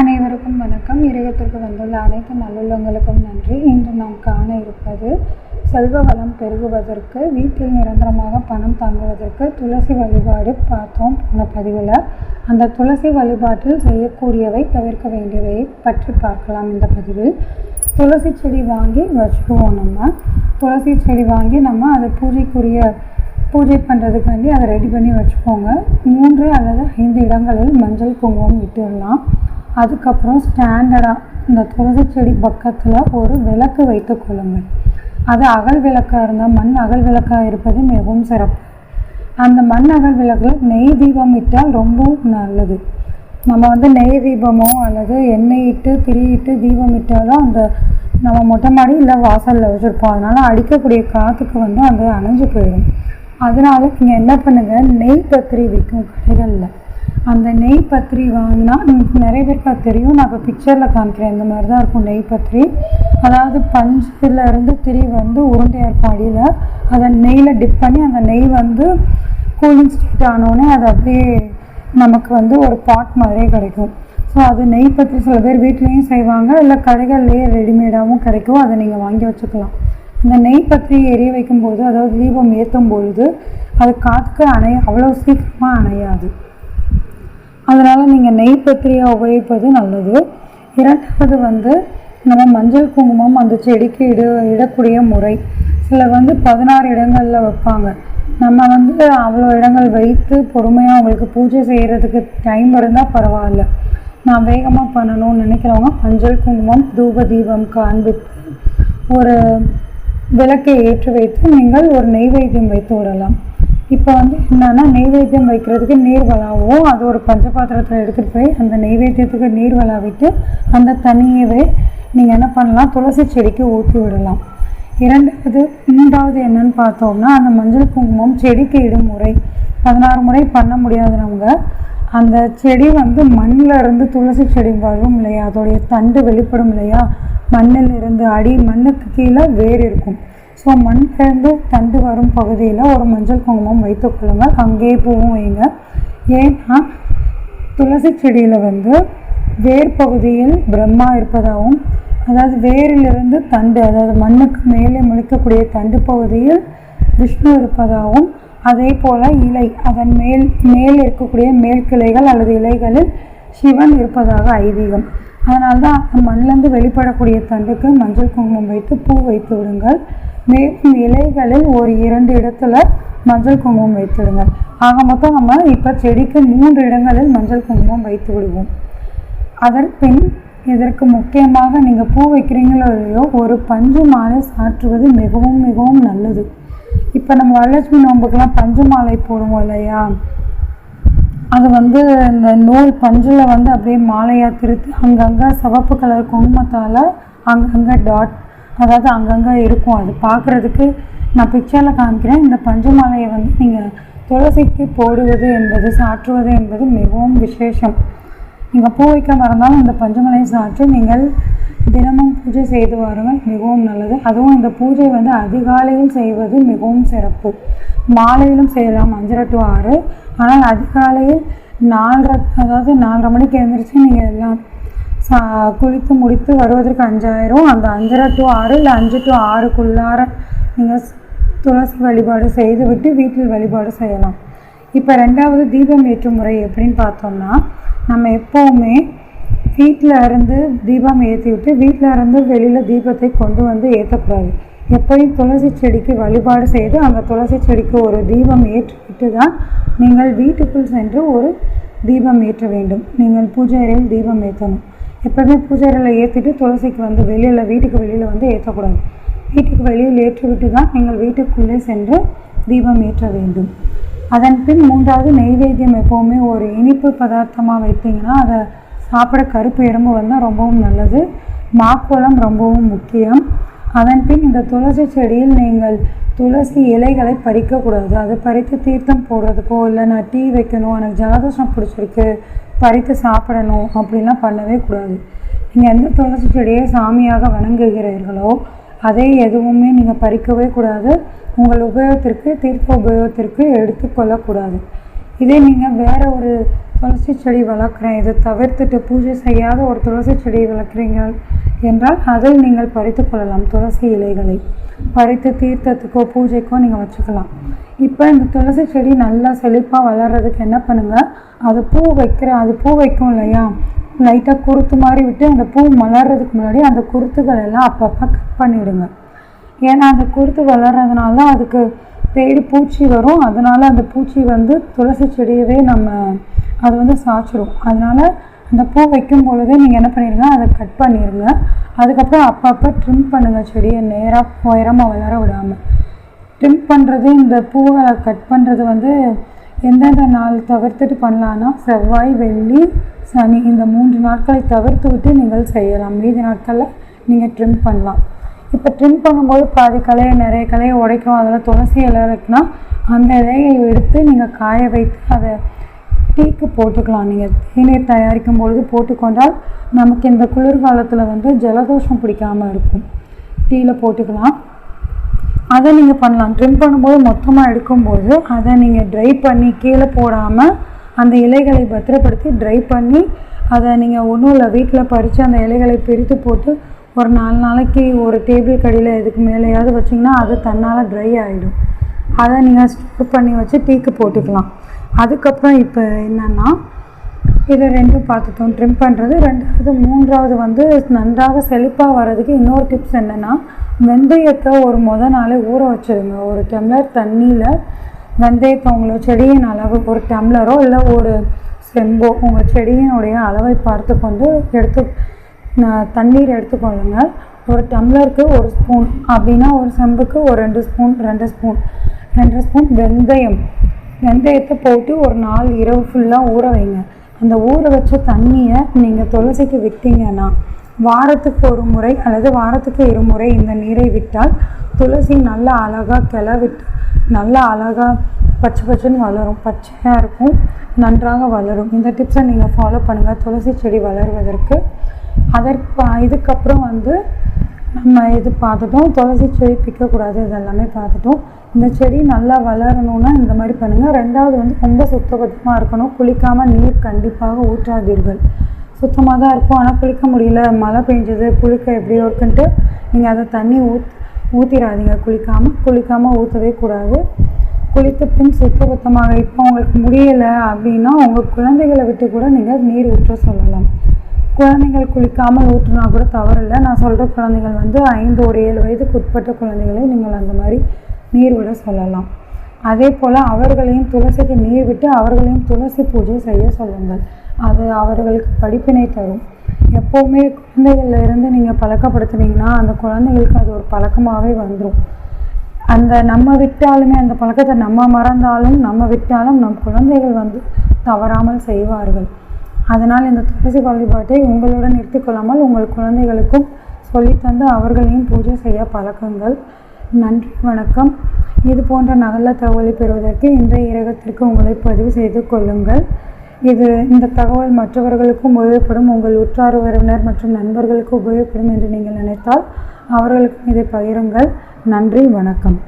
அனைவருக்கும் வணக்கம். இறையத்திற்கு வந்துள்ள அனைத்து நல்லுள்ளங்களுக்கும் நன்றி. இன்று நாம் காண இருப்பது செல்வ வளம் பெருகுவதற்கு வீட்டில் நிரந்தரமாக பணம் தங்குவதற்கு துளசி வழிபாடு பார்த்தோம் போன பதிவில். அந்த துளசி வழிபாட்டில் செய்யக்கூடியவை தவிர்க்க வேண்டியவை பற்றி பார்க்கலாம் இந்த பதிவில். துளசி செடி வாங்கி வச்சுக்குவோம் நம்ம. துளசி செடி வாங்கி நம்ம அதை பூஜைக்குரிய பூஜை பண்ணுறதுக்காண்டி அதை ரெடி பண்ணி வச்சுக்கோங்க. மூன்று அல்லது ஐந்து இடங்களில் மஞ்சள் குங்குமம் விட்டுடலாம் அதுக்கப்புறம் ஸ்டாண்டர்டாக இந்த துளசி செடி பக்கத்தில் ஒரு விளக்கு வைத்து கொள்ளுங்கள். அது அகல் விளக்காக இருந்தால் மண் அகல் விளக்காக இருப்பது மிகவும் சிறப்பு. அந்த மண் அகல் விளக்கில் நெய் தீபம் இட்டால் ரொம்பவும் நல்லது. நம்ம வந்து நெய் தீபமோ அல்லது எண்ணெய் இட்டு திரியிட்டு தீபம் இட்டாலும் அந்த நம்ம மொட்டை மாடி இல்லை வாசலில் வச்சுருப்போம். அதனால் அடிக்கக்கூடிய காற்றுக்கு வந்து அது அணைஞ்சு போயிடும் அதனால நீங்கள் என்ன பண்ணுங்கள் நெய் பத்திரி விற்கும் கடைகளில் அந்த நெய் பத்திரி வாங்கினா நிறைய பேருக்கு அது தெரியும். நான் இப்போ பிக்சரில் காமிக்கிறேன். இந்த மாதிரி தான் இருக்கும் நெய் பத்திரி. அதாவது பஞ்சிலருந்து திரி வந்து உருண்டையாக இருக்கும் அடியில். அதை நெய்யில் டிப் பண்ணி அந்த நெய் வந்து கூலிங் ஸ்டேட் ஆனோடனே அது அப்படியே நமக்கு வந்து ஒரு பாட் மாதிரியே கிடைக்கும். ஸோ அது நெய் பத்திரி சில பேர் வீட்லேயும் செய்வாங்க. இல்லை கடைகள்லேயே ரெடிமேடாகவும் கிடைக்கும். அதை நீங்கள் வாங்கி வச்சுக்கலாம். இந்த நெய் பத்திரி எரிய வைக்கும்போது அதாவது தீபம் ஏற்றும் பொழுது அது காற்றுக்கு அணைய அவ்வளோ சீக்கிரமாக அணையாது. அதனால் நீங்கள் நெய் பத்திரியை உபயோகிப்பது நல்லது. இரண்டாவது வந்து நம்ம மஞ்சள் குங்குமம் அந்த செடிக்கு இட இடக்கூடிய முறை. சிலர் வந்து பதினாறு இடங்களில் வைப்பாங்க. நம்ம வந்து அவ்வளோ இடங்கள் வைத்து பொறுமையாக அவங்களுக்கு பூஜை செய்கிறதுக்கு டைம் இருந்தால் பரவாயில்ல. நான் வேகமாக பண்ணணும்னு நினைக்கிறவங்க மஞ்சள் குங்குமம் தூப தீபம் காண்பித்து ஒரு விளக்கை ஏற்றி வைத்து நீங்கள் ஒரு நெய்வேத்தியம் வைத்து விடலாம். இப்போ வந்து என்னன்னா நெய்வேத்தியம் வைக்கிறதுக்கு நீர் வளாவும் அது ஒரு பஞ்ச பாத்திரத்தில் எடுத்துகிட்டு போய் அந்த நெய்வேத்தியத்துக்கு நீர் வளாவிட்டு அந்த தண்ணியவே நீங்கள் என்ன பண்ணலாம்? துளசி செடிக்கு ஊற்றி விடலாம். இரண்டாவது மூன்றாவது என்னன்னு பார்த்தோம்னா அந்த மஞ்சள் குங்குமம் செடிக்கு இடும் முறை பதினாறு முறை பண்ண முடியாதவங்க அந்த செடி வந்து மண்ணில் இருந்து துளசி செடி வரும் இல்லையா? அதோடைய தண்டு வெளிப்படும் இல்லையா? மண்ணில் இருந்து அடி மண்ணுக்கு கீழே வேர் இருக்கும். ஸோ மண்ணிலேருந்து தண்டு வரும் பகுதியில் ஒரு மஞ்சள் குங்குமம் வைத்துக்கொள்ளுங்கள் அங்கேயே பூவும் வைங்க ஏன்னா துளசி செடியில் வந்து வேர் பகுதியில் பிரம்மா இருப்பதாகவும் அதாவது வேரிலிருந்து தண்டு அதாவது மண்ணுக்கு மேலே முளைக்கக்கூடிய தண்டு பகுதியில் விஷ்ணு இருப்பதாகவும் அதே போல் இலை அதன் மேல் மேல் இருக்கக்கூடிய மேல் கிளைகள் அல்லது இலைகளில் சிவன் இருப்பதாக ஐதீகம். அதனால்தான் மண்ணிலேருந்து வெளிப்படக்கூடிய தண்டுக்கு மஞ்சள் குங்குமம் வைத்து பூ வைத்து விடுங்கள். மேலும் இலைகளில் ஒரு இரண்டு இடத்துல மஞ்சள் குங்குமம் வைத்துடுங்க. ஆக மொத்தம் நம்ம இப்போ செடிக்கு மூன்று இடங்களில் மஞ்சள் குங்குமம் வைத்து விடுவோம். அதன் பின் இதற்கு முக்கியமாக நீங்கள் பூ வைக்கிறீங்களோ இல்லையோ ஒரு பஞ்சு மாலை சாற்றுவது மிகவும் மிகவும் நல்லது. இப்போ நம்ம வரலட்சுமி நோம்புக்கெல்லாம் பஞ்சு மாலை போடுவோம் இல்லையா? அது வந்து இந்த நூல் பஞ்சில் வந்து அப்படியே மாலையாக திருத்தி அங்கங்கே சிவப்பு கலர் குங்குமத்தால் அங்கங்கே டாட் அதாவது அங்கங்கே இருக்கும். அது பார்க்குறதுக்கு நான் பிக்சரில் காமிக்கிறேன். இந்த பஞ்சமாலையை வந்து நீங்கள் துளசிக்கு போடுவது என்பது சாற்றுவது என்பது மிகவும் விசேஷம். நீங்கள் பூ வைக்க மறந்தாலும் இந்த பஞ்சமலையை சாற்றி நீங்கள் தினமும் பூஜை செய்து வாருங்கள். மிகவும் நல்லது. அதுவும் இந்த பூஜை வந்து அதிகாலையில் செய்வது மிகவும் சிறப்பு. மாலையிலும் செய்யலாம். அஞ்சரை டு ஆறு. ஆனால் அதிகாலையில் நாலரை அதாவது நாலரை மணிக்கு எழுந்திரிச்சு நீங்கள் எல்லாம் குளித்து முடித்து வருவதற்கு அஞ்சாயிரம். அந்த அஞ்சரை டு ஆறு இல்லை அஞ்சு டு ஆறுக்குள்ளார நீங்கள் துளசி வழிபாடு செய்துவிட்டு வீட்டில் வழிபாடு செய்யலாம். இப்போ ரெண்டாவது தீபம் ஏற்றும் முறை எப்படின்னு பார்த்தோம்னா நம்ம எப்போவுமே வீட்டில் இருந்து தீபம் ஏற்றி விட்டு வீட்டில் இருந்து வெளியில் தீபத்தை கொண்டு வந்து ஏற்றக்கூடாது எப்போயும் துளசி செடிக்கு வழிபாடு செய்து அந்த துளசி செடிக்கு ஒரு தீபம் ஏற்றிவிட்டு தான் நீங்கள் வீட்டுக்குள் சென்று ஒரு தீபம் ஏற்ற வேண்டும். நீங்கள் பூஜை அறையில் தீபம் ஏற்றணும். எப்போவுமே பூஜை அறையில் ஏற்றிட்டு துளசிக்கு வந்து வெளியில் வீட்டுக்கு வெளியில் வந்து ஏற்றக்கூடாது வீட்டுக்கு வெளியில் ஏற்றிவிட்டு தான் நீங்கள் வீட்டுக்குள்ளே சென்று தீபம் ஏற்ற வேண்டும். அதன் பின் மூன்றாவது நெய்வேத்தியம் எப்போவுமே ஒரு இனிப்பு பதார்த்தமாக வைத்தீங்கன்னா அதை சாப்பிட கருப்பு எறும்பு வந்தால் ரொம்பவும் நல்லது. மாக்கோளம் ரொம்பவும் முக்கியம். அதன் பின் இந்த துளசி செடியில் நீங்கள் துளசி இலைகளை பறிக்கக்கூடாது. அதை பறித்து தீர்த்தம் போடுறதுக்கோ இல்லை நான் டீ வைக்கணும் எனக்கு ஜலதோஷம் பிடிச்சிருக்கு பறித்து சாப்பிடணும் அப்படிலாம் பண்ணவே கூடாது. நீங்கள் எந்த துளசி செடியை சாமியாக வணங்குகிறீர்களோ அதை எதுவுமே நீங்கள் பறிக்கவே கூடாது. உங்கள் உபயோகத்திற்கு தீர்த்த உபயோகத்திற்கு எடுத்துக்கொள்ளக்கூடாது இதே நீங்கள் வேறு ஒரு துளசி செடி வளர்க்குறேன். இதை தவிர்த்துட்டு பூஜை செய்யாத ஒரு துளசி செடியை வளர்க்குறீங்க என்றால் அதில் நீங்கள் பறித்து கொள்ளலாம். துளசி இலைகளை பறித்து தீர்த்தத்துக்கோ பூஜைக்கோ நீங்கள் வச்சுக்கலாம். இப்போ இந்த துளசி செடி நல்லா செழிப்பாக வளர்கிறதுக்கு என்ன பண்ணுங்கள் அது பூ வைக்கிற அது பூ வைக்கும் இல்லையா? லைட்டாக குருத்து மாதிரி விட்டு அந்த பூ மலர்றதுக்கு முன்னாடி அந்த குருத்துகள் எல்லாம் அப்பப்போ கட் பண்ணிவிடுங்க ஏன்னா அந்த குருத்து வளர்கிறதுனால அதுக்கு தேடி பூச்சி வரும். அதனால அந்த பூச்சி வந்து துளசி செடியவே நம்ம அது வந்து சாய்ச்சிரும் அதனால் அந்த பூ வைக்கும் பொழுது நீங்கள் என்ன பண்ணிடுங்க அதை கட் பண்ணிடுங்க அதுக்கப்புறம் அப்பப்போ ட்ரிம் பண்ணுங்கள் செடியை நேராக உயரமாக வளர விடாமல் ட்ரிம் பண்ணுறது இந்த பூவை கட் பண்ணுறது வந்து எந்தெந்த நாள் தவிர்த்துட்டு பண்ணலான்னா செவ்வாய் வெள்ளி சனி இந்த மூன்று நாட்களை தவிர்த்து விட்டு நீங்கள் செய்யலாம். மீதி நாட்களில் நீங்கள் ட்ரிம் பண்ணலாம். இப்போ ட்ரிம் பண்ணும்போது பாதி கலையை நிறைய கலையை உடைக்கும் அதில் துளசி இலை இருக்குன்னா அந்த இலையை எடுத்து நீங்கள் காய வைத்து அதை டீக்கு போட்டுக்கலாம். நீங்கள் தேநீர் தயாரிக்கும் பொழுது போட்டுக்கொண்டால் நமக்கு இந்த குளிர்காலத்தில் வந்து ஜலதோஷம் பிடிக்காமல் இருக்கும். டீயில் போட்டுக்கலாம். அதை நீங்கள் பண்ணலாம். ட்ரிம் பண்ணும்போது மொத்தமாக எடுக்கும்போது அதை நீங்கள் ட்ரை பண்ணி கீழே போடாமல் அந்த இலைகளை பத்திரப்படுத்தி ட்ரை பண்ணி அதை நீங்கள் ஒன்றும் இல்லை வீட்டில் பறித்து அந்த இலைகளை பிரித்து போட்டு ஒரு நாலு நாளைக்கு ஒரு டேபிள் கடியில் இதுக்கு மேலேயாவது வச்சிங்கன்னா அது தன்னால் ட்ரை ஆகிடும் அதை நீங்கள் ஸ்டோர் பண்ணி வச்சு டீக்கு போட்டுக்கலாம். அதுக்கப்புறம் இப்போ என்னென்னா இதை ரெண்டும் பார்த்துட்டோம். ட்ரிம் பண்ணுறது ரெண்டாவது மூன்றாவது வந்து நன்றாக செழிப்பாக வர்றதுக்கு இன்னொரு டிப்ஸ் என்னென்னா வெந்தயத்தை ஒரு முத நாளே ஊற வச்சுருங்க. ஒரு டம்ளர் தண்ணியில் வெந்தயத்தை உங்களோட செடியின் அளவு ஒரு டம்ளரோ இல்லை ஒரு செம்போ உங்கள் செடியினுடைய அளவை பார்த்து கொண்டு எடுத்து தண்ணீர் எடுத்துக்கொள்ளுங்க ஒரு டம்ளருக்கு ஒரு ஸ்பூன் அப்படின்னா ஒரு செம்புக்கு ஒரு ரெண்டு ஸ்பூன் ரெண்டு ஸ்பூன் ரெண்டு ஸ்பூன் வெந்தயம். வெந்தயத்தை போட்டு ஒரு நாள் இரவு ஃபுல்லாக ஊற வைங்க. அந்த ஊற வச்ச தண்ணியை நீங்கள் துளசிக்கு விட்டீங்கன்னா வாரத்துக்கு ஒரு முறை அல்லது வாரத்துக்கு இருமுறை இந்த நீரை விட்டால் துளசி நல்லா அழகாக கிளவிட்டு நல்லா அழகாக பச்சை பச்சைன்னு வளரும். பச்சையாக இருக்கும் நன்றாக வளரும். இந்த டிப்ஸை நீங்கள் ஃபாலோ பண்ணுங்கள் துளசி செடி வளர்வதற்கு. அதற்கு இதுக்கப்புறம் வந்து நம்ம இது பார்த்துட்டோம். துளசி செடி பிக்கக்கூடாது இதெல்லாமே பார்த்துட்டோம். இந்த செடி நல்லா வளரணும்னா இந்த மாதிரி பண்ணுங்கள் ரெண்டாவது வந்து ரொம்ப சுத்தபத்தமாக இருக்கணும். குளிக்காமல் நீர் கண்டிப்பாக ஊற்றாதீர்கள். சுத்தமாக தான் இருக்கும். ஆனால் குளிக்க முடியல. மழை பெஞ்சது குளிக்க எப்படியோ இருக்குன்ட்டு நீங்கள் அதை தண்ணி ஊத் ஊற்றிடாதீங்க குளிக்காமல் குளிக்காமல் ஊற்றவே கூடாது. குளித்த பின் சுத்தபத்தமாக இப்போ உங்களுக்கு முடியலை அப்படின்னா உங்கள் குழந்தைகளை விட்டு கூட நீங்கள் நீர் ஊற்ற சொல்லலாம். குழந்தைகள் குளிக்காமல் ஊற்றுனா கூட தவறில்லை. நான் சொல்கிற குழந்தைகள் வந்து ஐந்து ஒரு ஏழு வயதுக்கு உட்பட்ட குழந்தைகளை நீங்கள் அந்த மாதிரி நீர் விட சொல்லலாம். அதே போல் அவர்களையும் துளசிக்கு நீர் விட்டு அவர்களையும் துளசி பூஜை செய்ய சொல்லுங்கள். அது அவர்களுக்கு படிப்பினை தரும். எப்போவுமே குழந்தைகள்ல இருந்து நீங்கள் பழக்கப்படுத்துனீங்கன்னா அந்த குழந்தைகளுக்கு அது ஒரு பழக்கமாகவே வந்துடும் அந்த நம்ம விட்டாலுமே அந்த பழக்கத்தை நம்ம மறந்தாலும் நம்ம விட்டாலும் நம் குழந்தைகள் வந்து தவறாமல் செய்வார்கள். அதனால் இந்த துளசி வழிபாட்டை உங்களுடன் நிறுத்திக்கொள்ளாமல் உங்கள் குழந்தைகளுக்கும் சொல்லித்தந்து அவர்களையும் பூஜை செய்ய பழக்கங்கள். நன்றி வணக்கம். இது போன்ற நல்ல தகவலை பெறுவதற்கு இன்றைய இரகத்திற்கு உங்களை பதிவு செய்து கொள்ளுங்கள். இது இந்த தகவல் மற்றவர்களுக்கும் உபயோகப்படும் உங்கள் உற்றார் உறவினர் மற்றும் நண்பர்களுக்கு உபயோகப்படும் என்று நீங்கள் நினைத்தால் அவர்களுக்கும் இதை பகிருங்கள். நன்றி வணக்கம்.